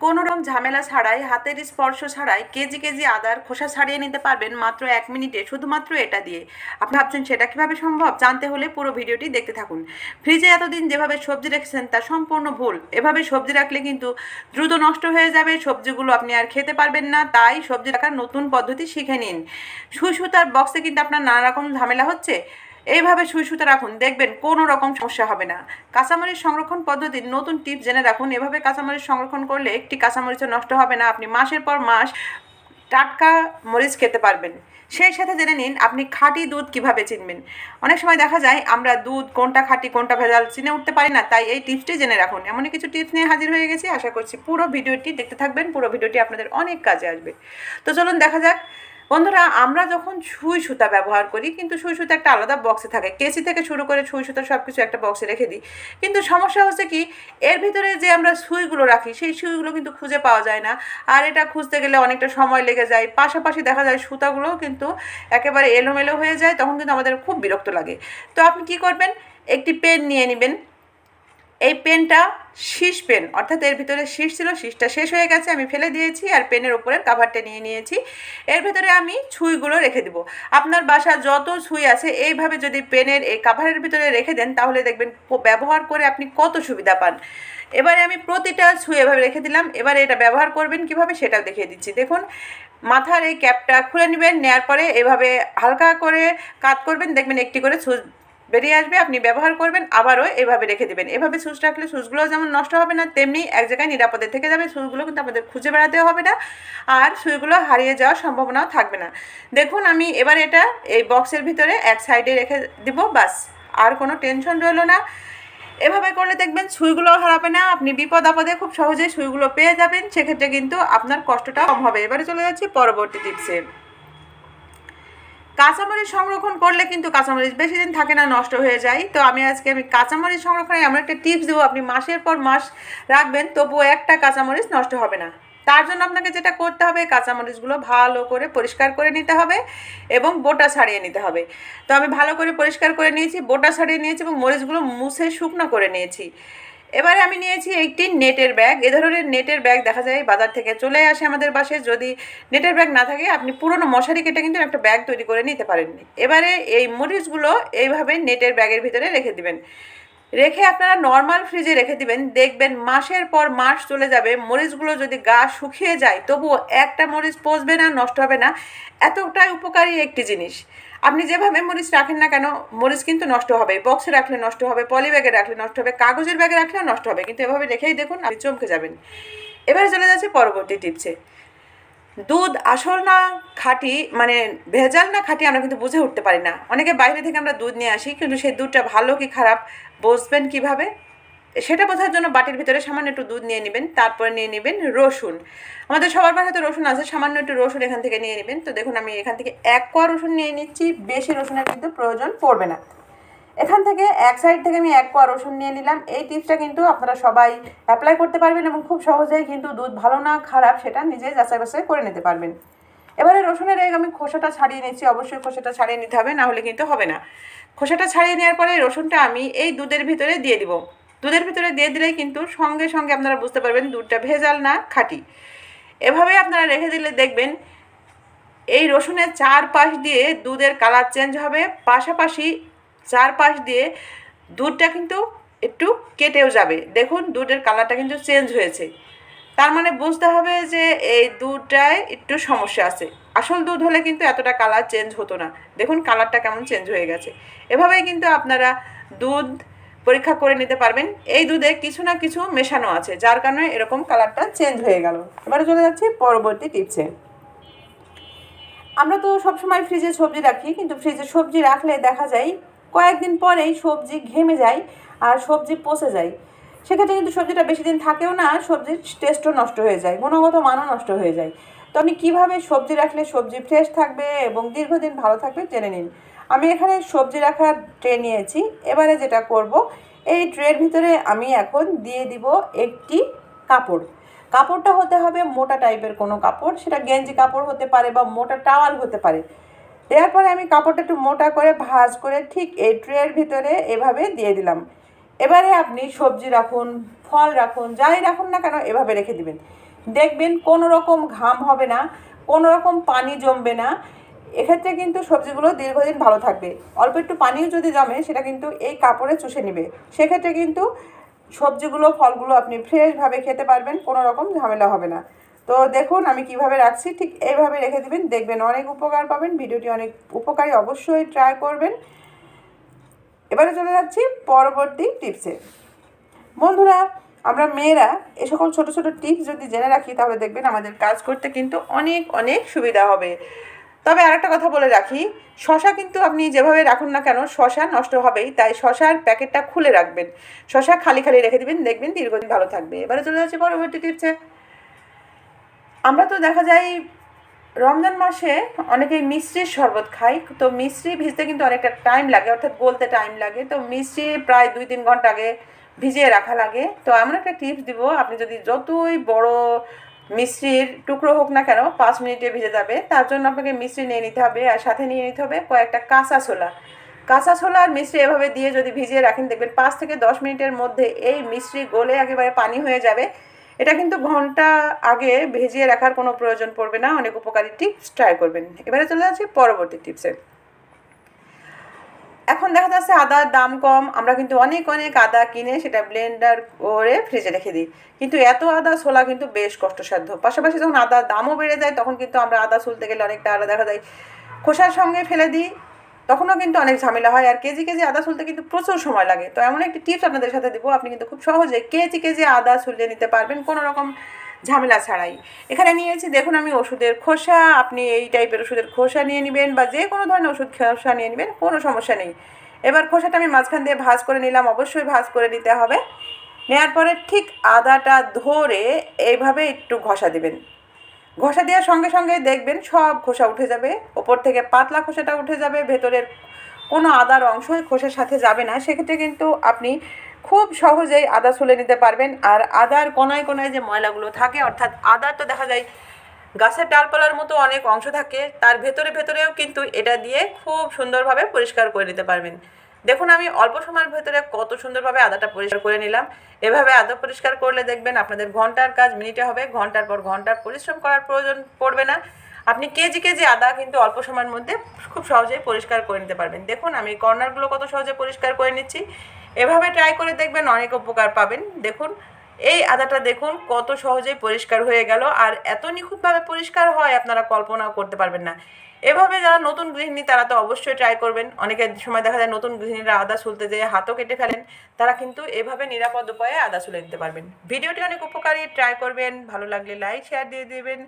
কোনো রকম ঝামেলা ছাড়াই, হাতের স্পর্শ ছাড়াই কেজি কেজি আদার খোসা ছাড়িয়ে নিতে পারবেন মাত্র এক মিনিটে, শুধুমাত্র এটা দিয়ে। আপনি ভাবছেন সেটা কীভাবে সম্ভব? জানতে হলে পুরো ভিডিওটি দেখতে থাকুন। ফ্রিজে এতদিন যেভাবে সবজি রেখেছেন, তা সম্পূর্ণ ভুল। এভাবে সবজি রাখলে কিন্তু দ্রুত নষ্ট হয়ে যাবে, সবজিগুলো আপনি আর খেতে পারবেন না। তাই সবজি রাখার নতুন পদ্ধতি শিখে নিন। সুই সুতার বক্সে কিন্তু আপনার নানা রকম ঝামেলা হচ্ছে। এইভাবে সুই সুতা রাখুন। দেখবেন কোনো রকম সমস্যা হবে না। কাঁচামরিচ সংরক্ষণ পদ্ধতির নতুন টিপ জেনে রাখুন। এভাবে কাঁচামরিচ সংরক্ষণ করলে একটি কাঁচামরিচও নষ্ট হবে না। আপনি মাসের পর মাস টাটকা মরিচ খেতে পারবেন। সেই সাথে জেনে নিন আপনি খাঁটি দুধ কীভাবে চিনবেন। অনেক সময় দেখা যায়, আমরা দুধ কোনটা খাঁটি, কোনটা ভেজাল চিনে উঠতে পারি না, তাই এই টিপসটি জেনে রাখুন। এমনই কিছু টিপস নিয়ে হাজির হয়ে গেছি। আশা করছি পুরো ভিডিওটি দেখতে থাকবেন। পুরো ভিডিওটি আপনাদের অনেক কাজে আসবে। তো চলুন দেখা যাক বন্ধুরা, আমরা যখন সুই সুতা ব্যবহার করি, কিন্তু সুই সুতা একটা আলাদা বক্সে থাকে। কেসি থেকে শুরু করে সুই সুতা সব কিছু একটা বক্সে রেখে দিই। কিন্তু সমস্যা হচ্ছে কি, এর ভিতরে যে আমরা সুইগুলো রাখি, সেই সুইগুলো কিন্তু খুঁজে পাওয়া যায় না। আর এটা খুঁজতে গেলে অনেকটা সময় লেগে যায়। পাশাপাশি দেখা যায় সুতাগুলোও কিন্তু একেবারে এলোমেলো হয়ে যায়, তখন কিন্তু আমাদের খুব বিরক্ত লাগে। তো আপনি কি করবেন? একটি পেন নিয়ে নেবেন। এই পেনটা শীষ পেন, অর্থাৎ এর ভিতরে শীষ ছিল, শীষটা শেষ হয়ে গেছে, আমি ফেলে দিয়েছি আর পেনের উপরের কাভারটা নিয়ে নিয়েছি। এর ভিতরে আমি ছুঁইগুলো রেখে দেবো। আপনার বাসা যত ছুঁই আছে, এইভাবে যদি পেনের এই কাভারের ভিতরে রেখে দেন, তাহলে দেখবেন ব্যবহার করে আপনি কত সুবিধা পান। এবারে আমি প্রতিটা ছুঁই এভাবে রেখে দিলাম, এবারে এটা ব্যবহার করবেন কীভাবে সেটাও দেখিয়ে দিচ্ছি। দেখুন, মাথার এই ক্যাপটা খুলে নেবেন নেওয়ার পরে এভাবে হালকা করে কাত করবেন, দেখবেন একটি করে বেরিয়ে আসবে, আপনি ব্যবহার করবেন, আবারও এভাবে রেখে দেবেন। এভাবে সুচ রাখলে সুচগুলো যেমন নষ্ট হবে না, তেমনি এক জায়গায় নিরাপদে থেকে যাবে, সুচগুলো কিন্তু আমাদের খুঁজে বেড়াতেও হবে না, আর সুইগুলো হারিয়ে যাওয়ার সম্ভাবনাও থাকবে না। দেখুন, আমি এবার এটা এই বক্সের ভিতরে এক সাইডে রেখে দিব, বাস, আর কোনো টেনশন রইল না। এভাবে করলে দেখবেন সুইগুলো হারাবে না, আপনি বিপদ আপদে খুব সহজেই সুইগুলো পেয়ে যাবেন, সেক্ষেত্রে কিন্তু আপনার কষ্টটা কম হবে। এবারে চলে যাচ্ছি পরবর্তী টিপসে। কাঁচামরিচ সংরক্ষণ করলে কিন্তু কাঁচামরিচ বেশি দিন থাকে না, নষ্ট হয়ে যায়। তো আমি আজকে আমি কাঁচামরিচ সংরক্ষণে এমন একটা টিপস দেবো, আপনি মাসের পর মাস রাখবেন, তবুও একটা কাঁচামরিচ নষ্ট হবে না। তার জন্য আপনাকে যেটা করতে হবে, কাঁচামরিচগুলো ভালো করে পরিষ্কার করে নিতে হবে এবং বোটা ছাড়িয়ে নিতে হবে। তো আমি ভালো করে পরিষ্কার করে নিয়েছি, বোটা ছাড়িয়ে নিয়েছি এবং মরিচগুলো মুছে শুকনো করে নিয়েছি। এবারে আমি নিয়েছি একটি নেটের ব্যাগ। এ ধরনের নেটের ব্যাগ দেখা যায় বাজার থেকে চলে আসে আমাদের বাসে। যদি নেটের ব্যাগ না থাকে, আপনি পুরনো মশারি কেটে কিন্তু একটা ব্যাগ তৈরি করে নিতে পারেন এবারে এই মরিচগুলো এইভাবে নেটের ব্যাগের ভিতরে রেখে দিবেন। রেখে আপনারা নর্মাল ফ্রিজে রেখে দিবেন। দেখবেন মাসের পর মাস চলে যাবে। মরিচগুলো যদি গা শুকিয়ে যায়, তবুও একটা মরিচ পচবে না, নষ্ট হবে না। এতটাই উপকারী একটি জিনিস। আপনি যেভাবে মরিচ রাখেন না কেন, মরিচ কিন্তু নষ্ট হবে। বক্সে রাখলে নষ্ট হবে, পলি ব্যাগে রাখলে নষ্ট হবে, কাগজের ব্যাগে রাখলেও নষ্ট হবে। কিন্তু এভাবে রেখেই দেখুন, আপনি চমকে যাবেন। এবারে চলে যাচ্ছে পরবর্তী টিপসে। দুধ আসল না খাঁটি মানে ভেজাল না খাঁটি আমরা কিন্তু বুঝে উঠতে পারি না। অনেকে বাইরে থেকে আমরা দুধ নিয়ে আসি, কিন্তু সেই দুধটা ভালো কি খারাপ, বুঝবেন কীভাবে? সেটা বোঝার জন্য বাটির ভিতরে সামান্য একটু দুধ নিয়ে নেবেন, তারপরে নিয়ে নেবেন রসুন। আমাদের সবার বাসাতে রসুন আছে, সামান্য একটু রসুন এখান থেকে নিয়ে নেবেন। তো দেখুন, আমি এখান থেকে এক কোয়া রসুন নিয়ে নিচ্ছি, বেশি রসুনের কিন্তু প্রয়োজন পড়বে না। এখান থেকে এক সাইড থেকে আমি এক কোয়া রসুন নিয়ে নিলাম। এই টিপসটা কিন্তু আপনারা সবাই অ্যাপ্লাই করতে পারবেন এবং খুব সহজেই কিন্তু দুধ ভালো না খারাপ সেটা নিজেই যাচাই বাছাই করে নিতে পারবেন। এবারে রসুনের এই আমি খোসাটা ছাড়িয়ে নিচ্ছি, অবশ্যই খোসাটা ছাড়িয়ে নিতে হবে, না হলে কিন্তু হবে না। খোসাটা ছাড়িয়ে নেওয়ার পরে রসুনটা আমি এই দুধের ভিতরে দিয়ে দিব। দুধের ভিতরে দিয়ে দিলেই কিন্তু সঙ্গে সঙ্গে আপনারা বুঝতে পারবেন দুধটা ভেজাল না খাঁটি। এভাবে আপনারা রেখে দিলে দেখবেন এই রসুনের চারপাশ দিয়ে দুধের কালার চেঞ্জ হবে। পাশাপাশি চারপাশ দিয়ে দুধটা কিন্তু একটু কেটেও যাবে। দেখুন, দুধের কালারটা কিন্তু চেঞ্জ হয়েছে। তার মানে বুঝতে হবে যে এই দুধটায় একটু সমস্যা আছে। আসল দুধ হলে কিন্তু এতটা কালার চেঞ্জ হতো না। দেখুন, কালারটা কেমন চেঞ্জ হয়ে গেছে। এভাবেই কিন্তু আপনারা দুধ পরীক্ষা করে নিতে পারবেন। এই দুধে কিছু না কিছু মেশানো আছে, যার কারণে এরকম কালারটা চেঞ্জ হয়ে গেল। এবারে চলে যাচ্ছি পরবর্তী টিপসে। আমরা তো সবসময় ফ্রিজে সবজি রাখি, কিন্তু ফ্রিজে সবজি রাখলে দেখা যায় কয়েকদিন পরেই সবজি ঘেমে যায় আর সবজি পচে যায়। সেক্ষেত্রে কিন্তু সবজিটা বেশি দিন থাকেও না, সবজির টেস্টও নষ্ট হয়ে যায়, গুণগত মানও নষ্ট হয়ে যায়। তো আপনি কীভাবে সবজি রাখলে সবজি ফ্রেশ থাকবে এবং দীর্ঘদিন ভালো থাকবে জেনে নিন। আমি এখানে সবজি রাখার ট্রে নিয়েছি, এবারে যেটা করব, এই ট্রের ভিতরে আমি এখন দিয়ে দিব একটি কাপড়। কাপড়টা হতে হবে মোটা টাইপের কোনো কাপড়, সেটা গেঞ্জি কাপড় হতে পারে বা মোটা টাওয়াল হতে পারে। দেওয়ার পরে আমি কাপড়টা একটু মোটা করে ভাজ করে ঠিক এই ট্রের ভিতরে এভাবে দিয়ে দিলাম। এবারে আপনি সবজি রাখুন, ফল রাখুন, যাই রাখুন না কেন, এভাবে রেখে দিবেন। দেখবেন কোনো রকম ঘাম হবে না কোনো রকম পানি জমবে না। এক্ষেত্রে কিন্তু সবজিগুলো দীর্ঘদিন ভালো থাকবে। অল্প একটু পানিও যদি জমে, সেটা কিন্তু এই কাপড়ে চুষে নেবে। সেক্ষেত্রে কিন্তু সবজিগুলো, ফলগুলো আপনি ফ্রেশভাবে খেতে পারবেন কোনো রকম ঝামেলা হবে না। তো দেখুন, আমি কীভাবে রাখছি, ঠিক এইভাবে রেখে দিবেন। দেখবেন অনেক উপকার পাবেন, ভিডিওটি অনেক উপকারী অবশ্যই ট্রাই করবেন। এবারে চলে যাচ্ছি পরবর্তী টিপসে। বন্ধুরা, আমরা মেয়েরা এ সকল ছোটো ছোটো টিপস যদি জেনে রাখি, তাহলে দেখবেন আমাদের কাজ করতে কিন্তু অনেক অনেক সুবিধা হবে। তবে আরেকটা কথা বলে রাখি, শশা কিন্তু আপনি যেভাবে রাখুন না কেন, শশা নষ্ট হবেই, তাই শশার প্যাকেটটা খুলে রাখবেন। শশা খালি খালি রেখে দেবেন, দেখবেন দীর্ঘদিন ভালো থাকবে। এবারে চলে যাচ্ছি পরবর্তী টিপসে। আমরা তো দেখা যায় রমজান মাসে অনেকেই মিষ্টির শরবত খাই তো মিষ্টি ভিজতে কিন্তু অনেকটা টাইম লাগে, অর্থাৎ গলতে টাইম লাগে। তো মিষ্টি প্রায় দুই তিন ঘণ্টা আগে ভিজিয়ে রাখা লাগে। তো এমন একটা টিপস দিব, আপনি যদি যতই বড় মিষ্টির টুকরো হোক না কেন, পাঁচ মিনিটে ভিজে যাবে। তার জন্য আপনাকে মিষ্টি নিয়ে নিতে হবে, আর সাথে নিয়ে নিতে হবে কয়েকটা কাঁচা ছোলা। কাঁচা ছোলা আর মিষ্টি এভাবে দিয়ে যদি ভিজিয়ে রাখেন, দেখবেন পাঁচ থেকে দশ মিনিটের মধ্যে এই মিষ্টি গলে একেবারে পানি হয়ে যাবে। এটা কিন্তু ঘণ্টা আগে ভেজিয়ে রাখার কোনো প্রয়োজন পড়বে না, অনেক উপকারী টিপস ট্রাই করবেন। এবারে চলে যাচ্ছি পরবর্তী টিপসে এখন দেখা যাচ্ছে আদার দাম কম, আমরা কিন্তু অনেক অনেক আদা কিনে সেটা ব্লেন্ডার করে ফ্রিজে রেখে দিই। কিন্তু এত আদা ছোলা কিন্তু বেশ কষ্টসাধ্য। পাশাপাশি যখন আদার দামও বেড়ে যায়, তখন কিন্তু আমরা আদা ছুলতে গেলে অনেকটা আদা দেখা যায়। খোসার সঙ্গে ফেলে দিই তখনও কিন্তু অনেক ঝামেলা হয় আর কেজি কেজি আদা ছুলতে কিন্তু প্রচুর সময় লাগে। তো এমন একটি টিপস আপনাদের সাথে দেবো, আপনি কিন্তু খুব সহজে কেজি কেজি আদা ছুলিয়ে নিতে পারবেন, কোনো রকম ঝামেলা ছাড়াই। এখানে নিয়েছি, দেখুন আমি ওষুধের খোসা, আপনি এই টাইপের ওষুধের খোসা নিয়ে নেবেন বা যে কোনো ধরনের ওষুধ খোসা নিয়ে নেবেন, কোনো সমস্যা নেই। এবার খোসাটা আমি মাঝখান দিয়ে ভাজ করে নিলাম, অবশ্যই ভাজ করে নিতে হবে। নেওয়ার পরে ঠিক আদাটা ধরে এইভাবে একটু ঘষা দিবেন। ঘষা দেওয়ার সঙ্গে সঙ্গে দেখবেন সব খোসা উঠে যাবে। ওপর থেকে পাতলা খোসাটা উঠে যাবে, ভেতরের কোনো আদার অংশই খোসার সাথে যাবে না। সেক্ষেত্রে কিন্তু আপনি খুব সহজেই আদা ছুলে নিতে পারবেন। আর আদার কোনায় কোনায় যে ময়লাগুলো থাকে, অর্থাৎ আদার তো দেখা যায় গাছের ডালপালার মতো অনেক অংশ থাকে, তার ভেতরে ভেতরেও কিন্তু এটা দিয়ে খুব সুন্দরভাবে পরিষ্কার করে নিতে পারবেন। দেখুন, আমি অল্প সময়ের ভেতরে কত সুন্দরভাবে আদাটা পরিষ্কার করে নিলাম। এভাবে আদা পরিষ্কার করলে দেখবেন আপনাদের ঘণ্টার কাজ মিনিটে হবে। ঘণ্টার পর ঘণ্টার পরিশ্রম করার প্রয়োজন পড়বে না। আপনি কেজি কেজি আদা কিন্তু অল্প সময়ের মধ্যে খুব সহজেই পরিষ্কার করে নিতে পারবেন। দেখুন, আমি কর্নারগুলো কত সহজে পরিষ্কার করে নিচ্ছি। এভাবে ট্রাই করে দেখবেন অনেক উপকার পাবেন। দেখুন এই আদাটা দেখুন, কত সহজেই পরিষ্কার হয়ে গেল আর এত নিখুঁতভাবে পরিষ্কার হয় আপনারা কল্পনাও করতে পারবেন না। এভাবে যারা নতুন গৃহিণী, তারা তো অবশ্যই ট্রাই করবেন। অনেকের সময় দেখা যায় নতুন গৃহিণীরা আদা সুলতে যেয়ে হাতও কেটে ফেলেন, তারা কিন্তু এভাবে নিরাপদ উপায়ে আদা সুলে দিতে পারবেন। ভিডিওটি অনেক উপকারী ট্রাই করবেন, ভালো লাগলে লাইক শেয়ার দিয়ে দেবেন।